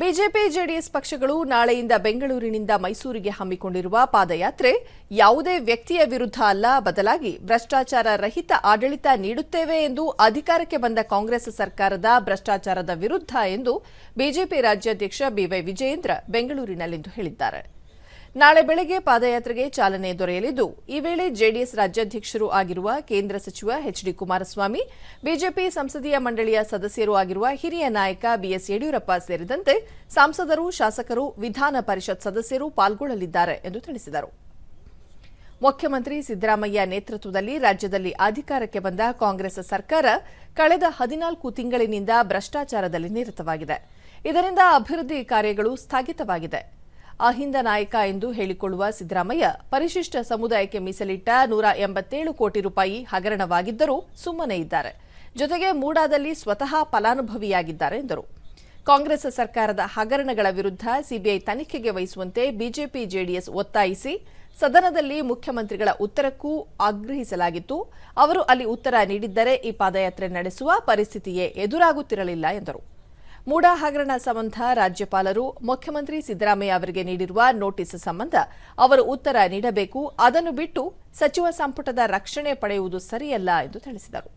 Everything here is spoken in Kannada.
ಬಿಜೆಪಿ ಜೆಡಿಎಸ್ ಪಕ್ಷಗಳು ನಾಳೆಯಿಂದ ಬೆಂಗಳೂರಿನಿಂದ ಮೈಸೂರಿಗೆ ಹಮ್ಮಿಕೊಂಡಿರುವ ಪಾದಯಾತ್ರೆ ಯಾವುದೇ ವ್ಯಕ್ತಿಯ ವಿರುದ್ಧ ಅಲ್ಲ, ಬದಲಾಗಿ ಭ್ರಷ್ಟಾಚಾರ ರಹಿತ ಆಡಳಿತ ನೀಡುತ್ತೇವೆ ಎಂದು ಅಧಿಕಾರಕ್ಕೆ ಬಂದ ಕಾಂಗ್ರೆಸ್ ಸರ್ಕಾರದ ಭ್ರಷ್ಟಾಚಾರದ ವಿರುದ್ಧ ಎಂದು ಬಿಜೆಪಿ ರಾಜ್ಯಾಧ್ಯಕ್ಷ ಬಿವೈ ವಿಜಯೇಂದ್ರ ಬೆಂಗಳೂರಿನಲ್ಲಿಂದು ಹೇಳಿದ್ದಾರೆ. ನಾಳೆ ಬೆಳಗ್ಗೆ ಪಾದಯಾತ್ರೆಗೆ ಚಾಲನೆ ದೊರೆಯಲಿದ್ದು, ಈ ವೇಳೆ ಜೆಡಿಎಸ್ ರಾಜ್ಯಾಧ್ಯಕ್ಷರು ಆಗಿರುವ ಕೇಂದ್ರ ಸಚಿವ ಎಚ್ ಡಿ ಕುಮಾರಸ್ವಾಮಿ, ಬಿಜೆಪಿ ಸಂಸದೀಯ ಮಂಡಳಿಯ ಸದಸ್ಯರೂ ಆಗಿರುವ ಹಿರಿಯ ನಾಯಕ ಬಿಎಸ್ ಯಡಿಯೂರಪ್ಪ ಸೇರಿದಂತೆ ಸಂಸದರು, ಶಾಸಕರು, ವಿಧಾನ ಪರಿಷತ್ ಸದಸ್ಯರು ಪಾಲ್ಗೊಳ್ಳಲಿದ್ದಾರೆ ಎಂದು ತಿಳಿಸಿದರು. ಮುಖ್ಯಮಂತ್ರಿ ಸಿದ್ದರಾಮಯ್ಯ ನೇತೃತ್ವದಲ್ಲಿ ರಾಜ್ಯದಲ್ಲಿ ಅಧಿಕಾರಕ್ಕೆ ಬಂದ ಕಾಂಗ್ರೆಸ್ ಸರ್ಕಾರ ಕಳೆದ ಹದಿನಾಲ್ಕು ತಿಂಗಳಿನಿಂದ ಭ್ರಷ್ಟಾಚಾರದಲ್ಲಿ ನಿರತವಾಗಿದೆ. ಇದರಿಂದ ಅಭಿವೃದ್ಧಿ ಕಾರ್ಯಗಳು ಸ್ಥಗಿತವಾಗಿದೆ. ಅಹಿಂದ ನಾಯಕ ಎಂದು ಹೇಳಿಕೊಳ್ಳುವ ಸಿದ್ದರಾಮಯ್ಯ ಪರಿಶಿಷ್ಟ ಸಮುದಾಯಕ್ಕೆ ಮೀಸಲಿಟ್ಟ ನೂರ ಎಂಬತ್ತೇಳು ಕೋಟಿ ರೂಪಾಯಿ ಹಗರಣವಾಗಿದ್ದರೂ ಸುಮ್ಮನೆ ಇದ್ದಾರೆ. ಜೊತೆಗೆ ಮೂಡಾದಲ್ಲಿ ಸ್ವತಃ ಫಲಾನುಭವಿಯಾಗಿದ್ದಾರೆ ಎಂದರು. ಕಾಂಗ್ರೆಸ್ ಸರ್ಕಾರದ ಹಗರಣಗಳ ವಿರುದ್ಧ ಸಿಬಿಐ ತನಿಖೆಗೆ ವಹಿಸುವಂತೆ ಬಿಜೆಪಿ ಜೆಡಿಎಸ್ ಒತ್ತಾಯಿಸಿ ಸದನದಲ್ಲಿ ಮುಖ್ಯಮಂತ್ರಿಗಳ ಉತ್ತರಕ್ಕೂ ಆಗ್ರಹಿಸಲಾಗಿತ್ತು. ಅವರು ಅಲ್ಲಿ ಉತ್ತರ ನೀಡಿದ್ದರೆ ಈ ಪಾದಯಾತ್ರೆ ನಡೆಸುವ ಪರಿಸ್ಥಿತಿಯೇ ಎದುರಾಗುತ್ತಿರಲಿಲ್ಲ ಎಂದರು. ಮೂಡಾ ಹಗರಣ ಸಂಬಂಧ ರಾಜ್ಯಪಾಲರು ಮುಖ್ಯಮಂತ್ರಿ ಸಿದ್ದರಾಮಯ್ಯ ಅವರಿಗೆ ನೀಡಿರುವ ನೋಟಿಸ್ ಸಂಬಂಧ ಅವರು ಉತ್ತರ ನೀಡಬೇಕು, ಅದನ್ನು ಬಿಟ್ಟು ಸಚಿವ ಸಂಪುಟದ ರಕ್ಷಣೆ ಪಡೆಯುವುದು ಸರಿಯಲ್ಲ ಎಂದು ತಿಳಿಸಿದರು.